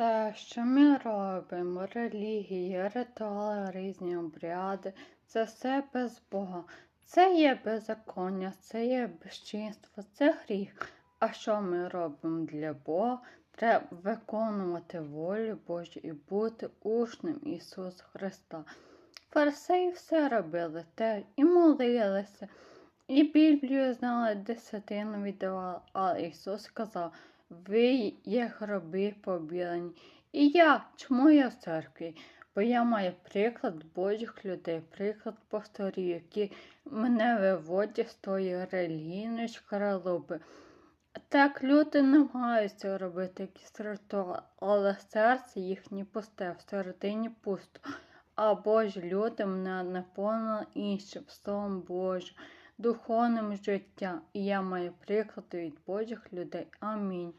все, що ми робимо, релігії, ритуали, різні обряди, це все без Бога. Це є беззаконня, це є безчинство, це гріх. А що ми робимо для Бога? Треба виконувати волю Божу і бути учнем Ісуса Христа. Фарисеї все робили те і молилися, і Біблію знали, десятину віддавали, але Ісус сказав, ви є гроби побілені. І я, чому я в церкві? Бо я маю приклад Божих людей, приклад пасторів, які мене виводять з тої релігійної шкаралупи. Так люди намагаються робити якісь ритуали, але серце їхнє пусте, всередині пусто. А Божі люди мене наповнили іншим Словом Божим, духовним життям. І я маю приклади від Божих людей. Амінь.